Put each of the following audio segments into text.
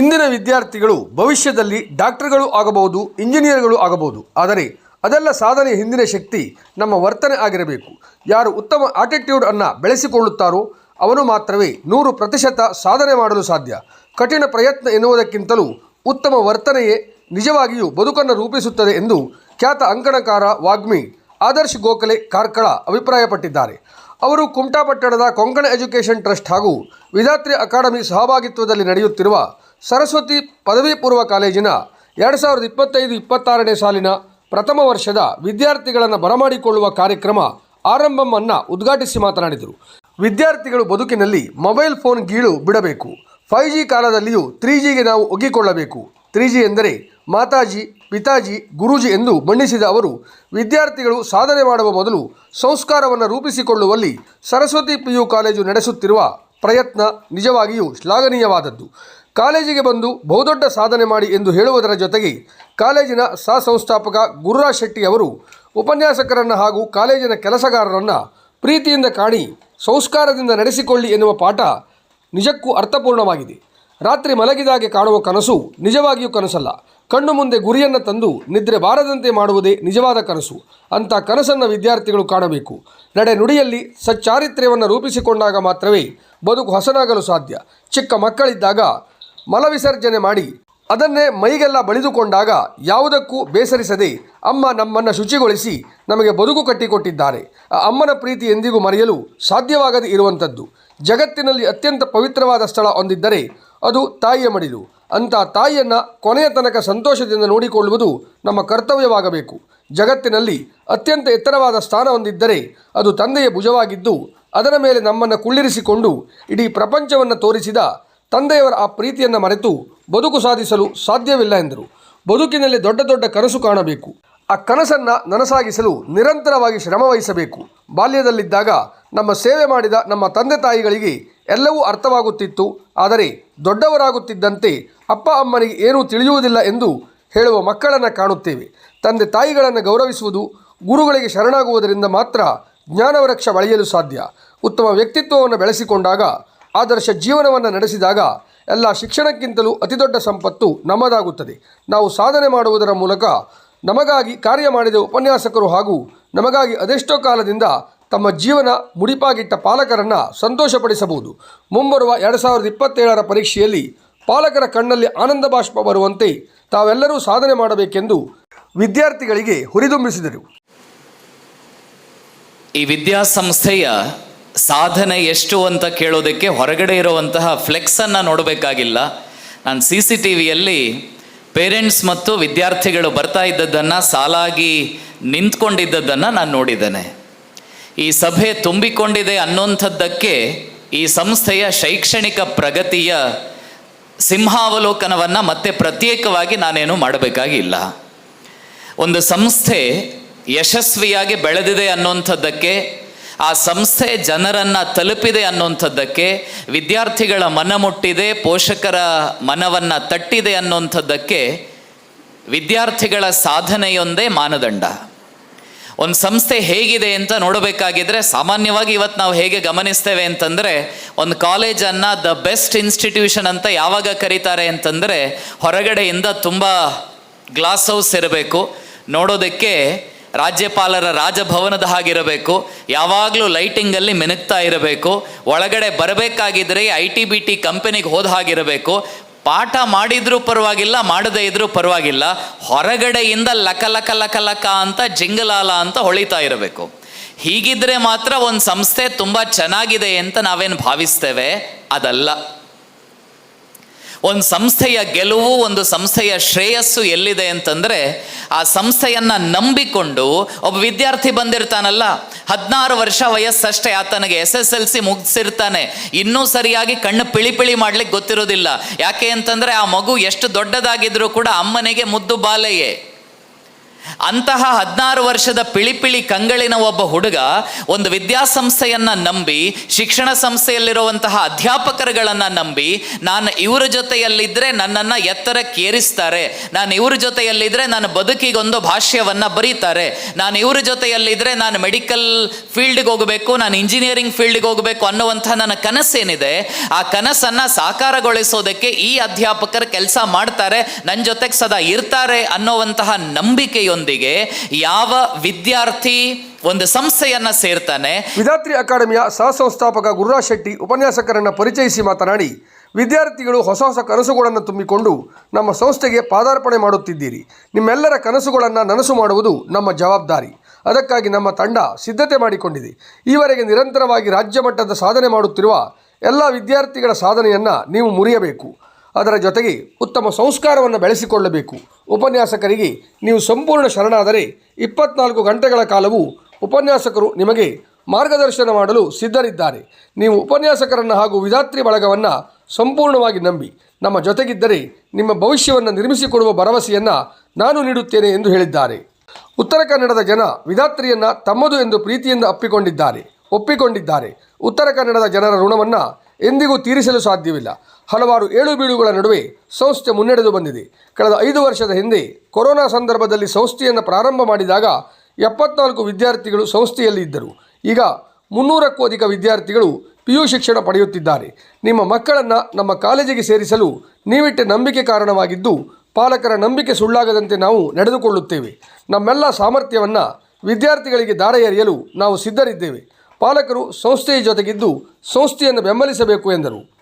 ಇಂದಿನ ವಿದ್ಯಾರ್ಥಿಗಳು ಭವಿಷ್ಯದಲ್ಲಿ ಡಾಕ್ಟರ್ಗಳು ಆಗಬಹುದು, ಇಂಜಿನಿಯರ್ಗಳು ಆಗಬಹುದು. ಆದರೆ ಅದೆಲ್ಲ ಸಾಧನೆ ಹಿಂದಿನ ಶಕ್ತಿ, ನಮ್ಮ ವರ್ತನೆ ಆಗಿರಬೇಕು. ಯಾರು ಉತ್ತಮ ಆಟಿಟ್ಯೂಡ್ ಅನ್ನು ಬೆಳೆಸಿಕೊಳ್ಳುತ್ತಾರೋ, ಅವನು ಮಾತ್ರವೇ ನೂರು ಪ್ರತಿಶತ ಸಾಧನೆ ಮಾಡಲು ಸಾಧ್ಯ. ಕಠಿಣ ಪ್ರಯತ್ನ ಎನ್ನುವುದಕ್ಕಿಂತಲೂ ಉತ್ತಮ ವರ್ತನೆಯೇ ನಿಜವಾಗಿಯೂ ಬದುಕನ್ನು ರೂಪಿಸುತ್ತದೆ ಎಂದು ಖ್ಯಾತ ಅಂಕಣಕಾರ ವಾಗ್ಮಿ ಆದರ್ಶ್ ಗೋಖಲೆ ಕಾರ್ಕಳ ಅಭಿಪ್ರಾಯಪಟ್ಟಿದ್ದಾರೆ. ಅವರು ಕುಮಟಾ ಪಟ್ಟಣದ ಕೊಂಕಣ ಎಜುಕೇಷನ್ ಟ್ರಸ್ಟ್ ಹಾಗೂ ವಿಧಾತ್ರಿ ಅಕಾಡೆಮಿ ಸಹಭಾಗಿತ್ವದಲ್ಲಿ ನಡೆಯುತ್ತಿರುವ ಸರಸ್ವತಿ ಪದವಿ ಪೂರ್ವ ಕಾಲೇಜಿನ ಎರಡು ಸಾವಿರದ ಇಪ್ಪತ್ತೈದು, ಇಪ್ಪತ್ತಾರನೇ ಸಾಲಿನ ಪ್ರಥಮ ವರ್ಷದ ವಿದ್ಯಾರ್ಥಿಗಳನ್ನು ಬರಮಾಡಿಕೊಳ್ಳುವ ಕಾರ್ಯಕ್ರಮ ಆರಂಭವನ್ನು ಉದ್ಘಾಟಿಸಿ ಮಾತನಾಡಿದರು. ವಿದ್ಯಾರ್ಥಿಗಳು ಬದುಕಿನಲ್ಲಿ ಮೊಬೈಲ್ ಫೋನ್ ಗೀಳು ಬಿಡಬೇಕು. ಫೈವ್ ಜಿ ಕಾಲದಲ್ಲಿಯೂ ತ್ರೀ ಜಿಗೆ ನಾವು ಒಗ್ಗಿಕೊಳ್ಳಬೇಕು. ತ್ರೀ ಜಿ ಎಂದರೆ ಮಾತಾಜಿ, ಪಿತಾಜಿ, ಗುರೂಜಿ ಎಂದು ಬಣ್ಣಿಸಿದ ಅವರು, ವಿದ್ಯಾರ್ಥಿಗಳು ಸಾಧನೆ ಮಾಡುವ ಮೊದಲು ಸಂಸ್ಕಾರವನ್ನು ರೂಪಿಸಿಕೊಳ್ಳುವಲ್ಲಿ ಸರಸ್ವತಿ ಪಿ ಯು ಕಾಲೇಜು ನಡೆಸುತ್ತಿರುವ ಪ್ರಯತ್ನ ನಿಜವಾಗಿಯೂ ಶ್ಲಾಘನೀಯವಾದದ್ದು. ಕಾಲೇಜಿಗೆ ಬಂದು ಬಹುದೊಡ್ಡ ಸಾಧನೆ ಮಾಡಿ ಎಂದು ಹೇಳುವುದರ ಜೊತೆಗೆ ಕಾಲೇಜಿನ ಸಹ ಸಂಸ್ಥಾಪಕ ಗುರುರಾಜ್ ಶೆಟ್ಟಿ ಅವರು ಉಪನ್ಯಾಸಕರನ್ನು ಹಾಗೂ ಕಾಲೇಜಿನ ಕೆಲಸಗಾರರನ್ನು ಪ್ರೀತಿಯಿಂದ ಕಾಣಿ, ಸಂಸ್ಕಾರದಿಂದ ನಡೆಸಿಕೊಳ್ಳಿ ಎನ್ನುವ ಪಾಠ ನಿಜಕ್ಕೂ ಅರ್ಥಪೂರ್ಣವಾಗಿದೆ. ರಾತ್ರಿ ಮಲಗಿದಾಗೆ ಕಾಣುವ ಕನಸು ನಿಜವಾಗಿಯೂ ಕನಸಲ್ಲ. ಕಣ್ಣು ಮುಂದೆ ಗುರಿಯನ್ನು ತಂದು ನಿದ್ರೆ ಬಾರದಂತೆ ಮಾಡುವುದೇ ನಿಜವಾದ ಕನಸು. ಅಂಥ ಕನಸನ್ನು ವಿದ್ಯಾರ್ಥಿಗಳು ಕಾಣಬೇಕು. ನಡೆ ನುಡಿಯಲ್ಲಿ ಸಚ್ಚಾರಿತ್ರ್ಯವನ್ನು ರೂಪಿಸಿಕೊಂಡಾಗ ಮಾತ್ರವೇ ಬದುಕು ಹಸನಾಗಲು ಸಾಧ್ಯ. ಚಿಕ್ಕ ಮಕ್ಕಳಿದ್ದಾಗ ಮಲವಿಸರ್ಜನೆ ಮಾಡಿ. ಅದನ್ನೇ ಮೈಗೆಲ್ಲ ಬಳಿದುಕೊಂಡಾಗ ಯಾವುದಕ್ಕೂ ಬೇಸರಿಸದೆ ಅಮ್ಮ ನಮ್ಮನ್ನು ಶುಚಿಗೊಳಿಸಿ ನಮಗೆ ಬದುಕು ಕಟ್ಟಿಕೊಟ್ಟಿದ್ದಾರೆ. ಆ ಅಮ್ಮನ ಪ್ರೀತಿ ಎಂದಿಗೂ ಮರೆಯಲು ಸಾಧ್ಯವಾಗದೆ ಇರುವಂಥದ್ದು. ಜಗತ್ತಿನಲ್ಲಿ ಅತ್ಯಂತ ಪವಿತ್ರವಾದ ಸ್ಥಳ ಹೊಂದಿದ್ದರೆ ಅದು ತಾಯಿಯ ಮಡಿಲು. ಅಂಥ ತಾಯಿಯನ್ನು ಕೊನೆಯ ತನಕ ಸಂತೋಷದಿಂದ ನೋಡಿಕೊಳ್ಳುವುದು ನಮ್ಮ ಕರ್ತವ್ಯವಾಗಬೇಕು. ಜಗತ್ತಿನಲ್ಲಿ ಅತ್ಯಂತ ಎತ್ತರವಾದ ಸ್ಥಾನ ಹೊಂದಿದ್ದರೆ ಅದು ತಂದೆಯ ಭುಜವಾಗಿದ್ದು, ಅದರ ಮೇಲೆ ನಮ್ಮನ್ನು ಕುಳ್ಳಿರಿಸಿಕೊಂಡು ಇಡೀ ಪ್ರಪಂಚವನ್ನು ತೋರಿಸಿದ ತಂದೆಯವರ ಆ ಪ್ರೀತಿಯನ್ನು ಮರೆತು ಬದುಕು ಸಾಧಿಸಲು ಸಾಧ್ಯವಿಲ್ಲ ಎಂದರು. ಬದುಕಿನಲ್ಲಿ ದೊಡ್ಡ ದೊಡ್ಡ ಕನಸು ಕಾಣಬೇಕು. ಆ ಕನಸನ್ನು ನನಸಾಗಿಸಲು ನಿರಂತರವಾಗಿ ಶ್ರಮವಹಿಸಬೇಕು ಬಾಲ್ಯದಲ್ಲಿದ್ದಾಗ ನಮ್ಮ ಸೇವೆ ಮಾಡಿದ ನಮ್ಮ ತಂದೆ ತಾಯಿಗಳಿಗೆ ಎಲ್ಲವೂ ಅರ್ಥವಾಗುತ್ತಿತ್ತು. ಆದರೆ ದೊಡ್ಡವರಾಗುತ್ತಿದ್ದಂತೆ ಅಪ್ಪ ಅಮ್ಮನಿಗೆ ಏನೂ ತಿಳಿಯುವುದಿಲ್ಲ ಎಂದು ಹೇಳುವ ಮಕ್ಕಳನ್ನು ಕಾಣುತ್ತೇವೆ. ತಂದೆ ತಾಯಿಗಳನ್ನು ಗೌರವಿಸುವುದು ಗುರುಗಳಿಗೆ ಶರಣಾಗುವುದರಿಂದ ಮಾತ್ರ ಜ್ಞಾನವೃಕ್ಷ ಬಳಿಯಲು ಸಾಧ್ಯ. ಉತ್ತಮ ವ್ಯಕ್ತಿತ್ವವನ್ನು ಬೆಳೆಸಿಕೊಂಡಾಗ ಆದರ್ಶ ಜೀವನವನ್ನು ನಡೆಸಿದಾಗ ಎಲ್ಲ ಶಿಕ್ಷಣಕ್ಕಿಂತಲೂ ಅತಿದೊಡ್ಡ ಸಂಪತ್ತು ನಮ್ಮದಾಗುತ್ತದೆ. ನಾವು ಸಾಧನೆ ಮಾಡುವುದರ ಮೂಲಕ ನಮಗಾಗಿ ಕಾರ್ಯ ಮಾಡಿದ ಉಪನ್ಯಾಸಕರು ಹಾಗೂ ನಮಗಾಗಿ ಅದೆಷ್ಟೋ ಕಾಲದಿಂದ ತಮ್ಮ ಜೀವನ ಮುಡಿಪಾಗಿಟ್ಟ ಪಾಲಕರನ್ನು ಸಂತೋಷಪಡಿಸಬಹುದು. ಮುಂಬರುವ ಎರಡು ಸಾವಿರದ ಇಪ್ಪತ್ತೇಳರ ಪರೀಕ್ಷೆಯಲ್ಲಿ ಪಾಲಕರ ಕಣ್ಣಲ್ಲಿ ಆನಂದ ಬಾಷ್ಪ ಬರುವಂತೆ ತಾವೆಲ್ಲರೂ ಸಾಧನೆ ಮಾಡಬೇಕೆಂದು ವಿದ್ಯಾರ್ಥಿಗಳಿಗೆ ಹುರಿದುಂಬಿಸಿದರು. ಈ ವಿದ್ಯಾಸಂಸ್ಥೆಯ ಸಾಧನೆ ಎಷ್ಟು ಅಂತ ಕೇಳೋದಕ್ಕೆ ಹೊರಗಡೆ ಇರುವಂತಹ ಫ್ಲೆಕ್ಸನ್ನು ನೋಡಬೇಕಾಗಿಲ್ಲ. ನಾನು ಸಿ ಸಿ ಟಿ ವಿಯಲ್ಲಿ ಪೇರೆಂಟ್ಸ್ ಮತ್ತು ವಿದ್ಯಾರ್ಥಿಗಳು ಬರ್ತಾ ಇದ್ದದ್ದನ್ನು ಸಾಲಾಗಿ ನಿಂತ್ಕೊಂಡಿದ್ದದ್ದನ್ನು ನಾನು ನೋಡಿದ್ದೇನೆ. ಈ ಸಭೆ ತುಂಬಿಕೊಂಡಿದೆ ಅನ್ನೋಂಥದ್ದಕ್ಕೆ ಈ ಸಂಸ್ಥೆಯ ಶೈಕ್ಷಣಿಕ ಪ್ರಗತಿಯ ಸಿಂಹಾವಲೋಕನವನ್ನು ಮತ್ತೆ ಪ್ರತ್ಯೇಕವಾಗಿ ನಾನೇನು ಮಾಡಬೇಕಾಗಿಲ್ಲ. ಒಂದು ಸಂಸ್ಥೆ ಯಶಸ್ವಿಯಾಗಿ ಬೆಳೆದಿದೆ ಅನ್ನೋಂಥದ್ದಕ್ಕೆ ಆ ಸಂಸ್ಥೆ ಜನರನ್ನು ತಲುಪಿದೆ ಅನ್ನುವಂಥದ್ದಕ್ಕೆ, ವಿದ್ಯಾರ್ಥಿಗಳ ಮನ ಮುಟ್ಟಿದೆ, ಪೋಷಕರ ಮನವನ್ನು ತಟ್ಟಿದೆ ಅನ್ನುವಂಥದ್ದಕ್ಕೆ ವಿದ್ಯಾರ್ಥಿಗಳ ಸಾಧನೆಯೊಂದೇ ಮಾನದಂಡ. ಒಂದು ಸಂಸ್ಥೆ ಹೇಗಿದೆ ಅಂತ ನೋಡಬೇಕಾಗಿದ್ರೆ, ಸಾಮಾನ್ಯವಾಗಿ ಇವತ್ತು ನಾವು ಹೇಗೆ ಗಮನಿಸ್ತೇವೆ ಅಂತಂದರೆ, ಒಂದು ಕಾಲೇಜನ್ನು ದ ಬೆಸ್ಟ್ ಇನ್ಸ್ಟಿಟ್ಯೂಷನ್ ಅಂತ ಯಾವಾಗ ಕರೀತಾರೆ ಅಂತಂದರೆ, ಹೊರಗಡೆಯಿಂದ ತುಂಬ ಗ್ಲಾಸ್ ಹೌಸ್ ಇರಬೇಕು. ನೋಡೋದಕ್ಕೆ ರಾಜ್ಯಪಾಲರ ರಾಜಭವನದ ಹಾಗಿರಬೇಕು, ಯಾವಾಗಲೂ ಲೈಟಿಂಗಲ್ಲಿ ಮಿನುಗ್ತಾ ಇರಬೇಕು, ಒಳಗಡೆ ಬರಬೇಕಾಗಿದ್ರೆ ಐ ಟಿ ಬಿ ಟಿ ಕಂಪನಿಗೆ ಹೋದ ಹಾಗಿರಬೇಕು. ಪಾಠ ಮಾಡಿದ್ರೂ ಪರವಾಗಿಲ್ಲ, ಮಾಡದೇ ಇದ್ರೂ ಪರವಾಗಿಲ್ಲ, ಹೊರಗಡೆಯಿಂದ ಲಕ ಲಕ ಲಕ ಲಕ ಅಂತ ಜಿಂಗಲಾಲ ಅಂತ ಹೊಳಿತಾ ಇರಬೇಕು. ಹೀಗಿದ್ರೆ ಮಾತ್ರ ಒಂದು ಸಂಸ್ಥೆ ತುಂಬ ಚೆನ್ನಾಗಿದೆ ಅಂತ ನಾವೇನು ಭಾವಿಸ್ತೇವೆ? ಅದಲ್ಲ. ಒಂದು ಸಂಸ್ಥೆಯ ಗೆಲುವು, ಒಂದು ಸಂಸ್ಥೆಯ ಶ್ರೇಯಸ್ಸು ಎಲ್ಲಿದೆ ಅಂತಂದರೆ ಆ ಸಂಸ್ಥೆಯನ್ನು ನಂಬಿಕೊಂಡು ಒಬ್ಬ ವಿದ್ಯಾರ್ಥಿ ಬಂದಿರ್ತಾನಲ್ಲ, ಹದಿನಾರು ವರ್ಷ ವಯಸ್ಸಷ್ಟೇ ಆತನಿಗೆ ಎಸ್ ಎಸ್ ಎಲ್ ಸಿ ಮುಗಿಸಿರ್ತಾನೆ. ಇನ್ನೂ ಸರಿಯಾಗಿ ಕಣ್ಣು ಪಿಳಿ ಪಿಳಿ ಮಾಡ್ಲಿಕ್ಕೆ ಗೊತ್ತಿರೋದಿಲ್ಲ. ಯಾಕೆ ಅಂತಂದರೆ ಆ ಮಗು ಎಷ್ಟು ದೊಡ್ಡದಾಗಿದ್ರೂ ಕೂಡ ಅಮ್ಮನಿಗೆ ಮುದ್ದು ಬಾಲೆಯೇ ಅಂತಹ ಹದಿನಾರು ವರ್ಷದ ಪಿಳಿಪಿಳಿ ಕಂಗಳಿನ ಒಬ್ಬ ಹುಡುಗ ಒಂದು ವಿದ್ಯಾಸಂಸ್ಥೆಯನ್ನ ನಂಬಿ, ಶಿಕ್ಷಣ ಸಂಸ್ಥೆಯಲ್ಲಿರುವಂತಹ ಅಧ್ಯಾಪಕರುಗಳನ್ನ ನಂಬಿ, ನಾನು ಇವರ ಜೊತೆಯಲ್ಲಿದ್ದರೆ ನನ್ನನ್ನು ಎತ್ತರಕ್ಕೇರಿಸ್ತಾರೆ. ನಾನು ಇವ್ರ ಜೊತೆಯಲ್ಲಿದ್ದರೆ ನಾನು ಬದುಕಿಗೊಂದು ಭಾಷ್ಯವನ್ನ ಬರೀತಾರೆ. ನಾನು ಇವ್ರ ಜೊತೆಯಲ್ಲಿದ್ದರೆ ನಾನು ಮೆಡಿಕಲ್ ಫೀಲ್ಡ್ಗೆ ಹೋಗಬೇಕು, ನಾನು ಇಂಜಿನಿಯರಿಂಗ್ ಫೀಲ್ಡ್ಗೆ ಹೋಗಬೇಕು ಅನ್ನುವಂಥ ನನ್ನ ಕನಸೇನಿದೆ. ಆ ಕನಸನ್ನ ಸಾಕಾರಗೊಳಿಸೋದಕ್ಕೆ ಈ ಅಧ್ಯಾಪಕರು ಕೆಲಸ ಮಾಡ್ತಾರೆ ನನ್ನ ಜೊತೆಗೆ ಸದಾ ಇರ್ತಾರೆ ಅನ್ನುವಂತಹ ನಂಬಿಕೆಯೊಂದಿಗೆ ಯಾವ ವಿದ್ಯಾರ್ಥಿ ಒಂದು ಸಂಸ್ಥೆಯನ್ನ ಸೇರ್ತಾನೆ? ವಿದ್ಯಾರ್ಥಿ ಅಕಾಡೆಮಿಯ ಸಹ ಸಂಸ್ಥಾಪಕ ಗುರುರಾಜ್ ಶೆಟ್ಟಿ ಉಪನ್ಯಾಸಕರನ್ನ ಪರಿಚಯಿಸಿ ಮಾತನಾಡಿ, ವಿದ್ಯಾರ್ಥಿಗಳು ಹೊಸ ಹೊಸ ಕನಸುಗಳನ್ನು ತುಂಬಿಕೊಂಡು ನಮ್ಮ ಸಂಸ್ಥೆಗೆ ಪಾದಾರ್ಪಣೆ ಮಾಡುತ್ತಿದ್ದೀರಿ. ನಿಮ್ಮೆಲ್ಲರ ಕನಸುಗಳನ್ನು ನನಸು ಮಾಡುವುದು ನಮ್ಮ ಜವಾಬ್ದಾರಿ. ಅದಕ್ಕಾಗಿ ನಮ್ಮ ತಂಡ ಸಿದ್ಧತೆ ಮಾಡಿಕೊಂಡಿದೆ. ಈವರೆಗೆ ನಿರಂತರವಾಗಿ ರಾಜ್ಯ ಮಟ್ಟದ ಸಾಧನೆ ಮಾಡುತ್ತಿರುವ ಎಲ್ಲ ವಿದ್ಯಾರ್ಥಿಗಳ ಸಾಧನೆಯನ್ನು ನೀವು ಮುರಿಯಬೇಕು. ಅದರ ಜೊತೆಗೆ ಉತ್ತಮ ಸಂಸ್ಕಾರವನ್ನು ಬೆಳೆಸಿಕೊಳ್ಳಬೇಕು. ಉಪನ್ಯಾಸಕರಿಗೆ ನೀವು ಸಂಪೂರ್ಣ ಶರಣಾದರೆ ಇಪ್ಪತ್ನಾಲ್ಕು ಗಂಟೆಗಳ ಕಾಲವೂ ಉಪನ್ಯಾಸಕರು ನಿಮಗೆ ಮಾರ್ಗದರ್ಶನ ಮಾಡಲು ಸಿದ್ಧರಿದ್ದಾರೆ. ನೀವು ಉಪನ್ಯಾಸಕರನ್ನು ಹಾಗೂ ವಿಧಾತ್ರಿ ಬಳಗವನ್ನು ಸಂಪೂರ್ಣವಾಗಿ ನಂಬಿ. ನಮ್ಮ ಜೊತೆಗಿದ್ದರೆ ನಿಮ್ಮ ಭವಿಷ್ಯವನ್ನು ನಿರ್ಮಿಸಿಕೊಡುವ ಭರವಸೆಯನ್ನು ನಾನು ನೀಡುತ್ತೇನೆ ಎಂದು ಹೇಳಿದ್ದಾರೆ. ಉತ್ತರ ಕನ್ನಡದ ಜನ ವಿಧಾತ್ರಿಯನ್ನು ತಮ್ಮದು ಎಂದು ಪ್ರೀತಿಯಿಂದ ಅಪ್ಪಿಕೊಂಡಿದ್ದಾರೆ. ಒಪ್ಪಿಕೊಂಡಿದ್ದಾರೆ. ಉತ್ತರ ಕನ್ನಡದ ಜನರ ಋಣವನ್ನು ಎಂದಿಗೂ ತೀರಿಸಲು ಸಾಧ್ಯವಿಲ್ಲ. ಹಲವಾರು ಏಳು ಬೀಳುಗಳ ನಡುವೆ ಸಂಸ್ಥೆ ಮುನ್ನಡೆದು ಬಂದಿದೆ. ಕಳೆದ ಐದು ವರ್ಷದ ಹಿಂದೆ ಕೊರೋನಾ ಸಂದರ್ಭದಲ್ಲಿ ಸಂಸ್ಥೆಯನ್ನು ಪ್ರಾರಂಭ ಮಾಡಿದಾಗ ಎಪ್ಪತ್ನಾಲ್ಕು ವಿದ್ಯಾರ್ಥಿಗಳು ಸಂಸ್ಥೆಯಲ್ಲಿ ಇದ್ದರು. ಈಗ ಮುನ್ನೂರಕ್ಕೂ ಅಧಿಕ ವಿದ್ಯಾರ್ಥಿಗಳು ಪಿ ಯು ಶಿಕ್ಷಣ ಪಡೆಯುತ್ತಿದ್ದಾರೆ. ನಿಮ್ಮ ಮಕ್ಕಳನ್ನು ನಮ್ಮ ಕಾಲೇಜಿಗೆ ಸೇರಿಸಲು ನೀವಿಟ್ಟ ನಂಬಿಕೆ ಕಾರಣವಾಗಿದ್ದು, ಪಾಲಕರ ನಂಬಿಕೆ ಸುಳ್ಳಾಗದಂತೆ ನಾವು ನಡೆದುಕೊಳ್ಳುತ್ತೇವೆ. ನಮ್ಮೆಲ್ಲ ಸಾಮರ್ಥ್ಯವನ್ನು ವಿದ್ಯಾರ್ಥಿಗಳಿಗೆ ದಾರ ಎರೆಯಲು ನಾವು ಸಿದ್ಧರಿದ್ದೇವೆ. ಪಾಲಕರು ಸಂಸ್ಥೆಯ ಜೊತೆಗಿದ್ದು ಸಂಸ್ಥೆಯನ್ನು ಬೆಂಬಲಿಸಬೇಕು ಎಂದರು.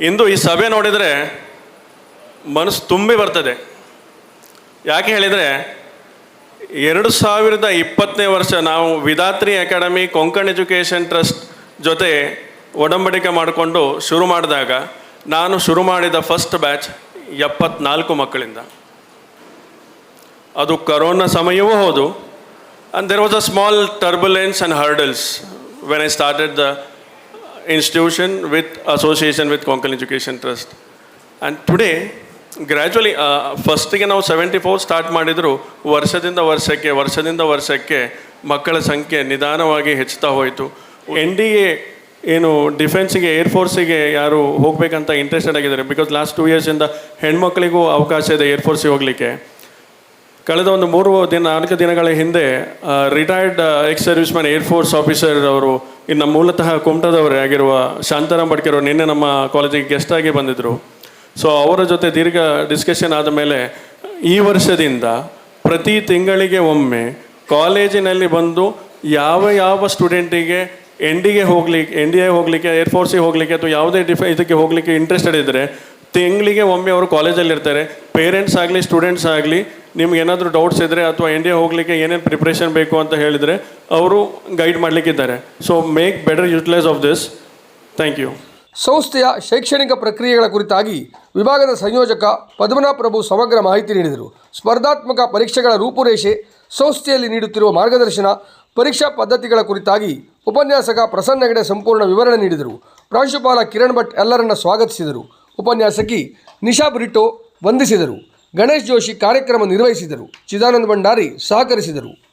ಇಂದು ಈ ಸಭೆ ನೋಡಿದರೆ ಮನಸ್ಸು ತುಂಬಿ ಬರ್ತದೆ. ಯಾಕೆ ಹೇಳಿದರೆ ಎರಡು ಸಾವಿರದ ಇಪ್ಪತ್ತನೇ ವರ್ಷ ನಾವು Vidhatri academy, Konkan education trust ಜೊತೆ ಒಡಂಬಡಿಕೆ ಮಾಡಿಕೊಂಡು ಶುರು ಮಾಡಿದಾಗ ನಾನು ಶುರು ಮಾಡಿದ ಫಸ್ಟ್ ಬ್ಯಾಚ್ ಎಪ್ಪತ್ನಾಲ್ಕು ಮಕ್ಕಳಿಂದ. ಅದು ಕರೋನಾ ಸಮಯವೂ ಹೌದು. And there was a small turbulence and hurdles when I started the institution with association with Konkan Education Trust. And today, gradually ಫಸ್ಟಿಗೆ ನಾವು ಸೆವೆಂಟಿ ಫೋರ್ ಸ್ಟಾರ್ಟ್ ಮಾಡಿದರೂ ವರ್ಷದಿಂದ ವರ್ಷಕ್ಕೆ ವರ್ಷದಿಂದ ವರ್ಷಕ್ಕೆ ಮಕ್ಕಳ ಸಂಖ್ಯೆ ನಿಧಾನವಾಗಿ ಹೆಚ್ಚುತ್ತಾ ಹೋಯಿತು. ಎನ್ ಡಿ ಎ ಏನು ಡಿಫೆನ್ಸಿಗೆ ಏರ್ಫೋರ್ಸಿಗೆ ಯಾರು ಹೋಗಬೇಕಂತ ಇಂಟ್ರೆಸ್ಟೆಡ್ ಆಗಿದ್ದಾರೆ? ಬಿಕಾಸ್ ಲಾಸ್ಟ್ ಟೂ ಇಯರ್ಸಿಂದ ಹೆಣ್ಮಕ್ಳಿಗೂ ಅವಕಾಶ ಇದೆ ಏರ್ಫೋರ್ಸಿಗೆ ಹೋಗಲಿಕ್ಕೆ. ಕಳೆದ ಒಂದು ಮೂರು ದಿನ ನಾಲ್ಕು ದಿನಗಳ ಹಿಂದೆ retired ex serviceman air force officer ಅವರು ಇನ್ನು ಮೂಲತಃ ಕುಮಟದವರೇ ಆಗಿರುವ ಶಾಂತಾರಾಮ್ ಬಡ್ಕರ್ ನಿನ್ನೆ ನಮ್ಮ ಕಾಲೇಜಿಗೆ ಗೆಸ್ಟ್ ಆಗಿ ಬಂದಿದ್ದರು ಸೊ ಅವರ ಜೊತೆ ದೀರ್ಘ ಡಿಸ್ಕಷನ್ ಆದ ಮೇಲೆ ಈ ವರ್ಷದಿಂದ ಪ್ರತಿ ತಿಂಗಳಿಗೆ ಒಮ್ಮೆ ಕಾಲೇಜಿನಲ್ಲಿ ಬಂದು ಯಾವ ಯಾವ ಸ್ಟೂಡೆಂಟಿಗೆ ಎನ್ ಡಿಗೆ ಹೋಗ್ಲಿಕ್ಕೆ ಎನ್ ಡಿ ಎ ಹೋಗಲಿಕ್ಕೆ ಏರ್ಫೋರ್ಸಿಗೆ ಹೋಗಲಿಕ್ಕೆ ಅಥವಾ ಯಾವುದೇ ಡಿಫೆ ಇದಕ್ಕೆ ಹೋಗಲಿಕ್ಕೆ ಇಂಟ್ರೆಸ್ಟೆಡ್ ಇದ್ದರೆ ತಿಂಗಳಿಗೆ ಒಮ್ಮೆ ಅವರು ಕಾಲೇಜಲ್ಲಿ ಇರ್ತಾರೆ ಪೇರೆಂಟ್ಸ್ ಆಗಲಿ ಸ್ಟೂಡೆಂಟ್ಸ್ ಆಗಲಿ ನಿಮ್ಗೆ ಏನಾದರೂ ಡೌಟ್ಸ್ ಇದ್ದರೆ ಅಥವಾ ಇಂಡಿಯಾ ಹೋಗಲಿಕ್ಕೆ ಏನೇನು ಪ್ರಿಪ್ರೇಷನ್ ಬೇಕು ಅಂತ ಹೇಳಿದರೆ ಅವರು guide ಮಾಡಲಿಕ್ಕಿದ್ದಾರೆ. So make better utilise of this thank you ಸಂಸ್ಥೆಯ ಶೈಕ್ಷಣಿಕ ಪ್ರಕ್ರಿಯೆಗಳ ಕುರಿತಾಗಿ ವಿಭಾಗದ ಸಂಯೋಜಕ ಪದ್ಮನಾಭ ಪ್ರಭು ಸಮಗ್ರ ಮಾಹಿತಿ ನೀಡಿದರು. ಸ್ಪರ್ಧಾತ್ಮಕ ಪರೀಕ್ಷೆಗಳ ರೂಪುರೇಷೆ ಸಂಸ್ಥೆಯಲ್ಲಿ ನೀಡುತ್ತಿರುವ ಮಾರ್ಗದರ್ಶನ, ಪರೀಕ್ಷಾ ಪದ್ಧತಿಗಳ ಕುರಿತಾಗಿ ಉಪನ್ಯಾಸಕ ಪ್ರಸನ್ನ ಹೆಗಡೆ ಸಂಪೂರ್ಣ ವಿವರಣೆ ನೀಡಿದರು. ಪ್ರಾಂಶುಪಾಲ ಕಿರಣ್ ಭಟ್ ಎಲ್ಲರನ್ನ ಸ್ವಾಗತಿಸಿದರು. ಉಪನ್ಯಾಸಕಿ ನಿಶಾ ಬ್ರಿಟೋ ವಂದಿಸಿದರು. ಗಣೇಶ್ ಜೋಶಿ ಕಾರ್ಯಕ್ರಮ ನಿರ್ವಹಿಸಿದರು. ಚಿದಾನಂದ ಭಂಡಾರಿ ಸಹಕರಿಸಿದರು.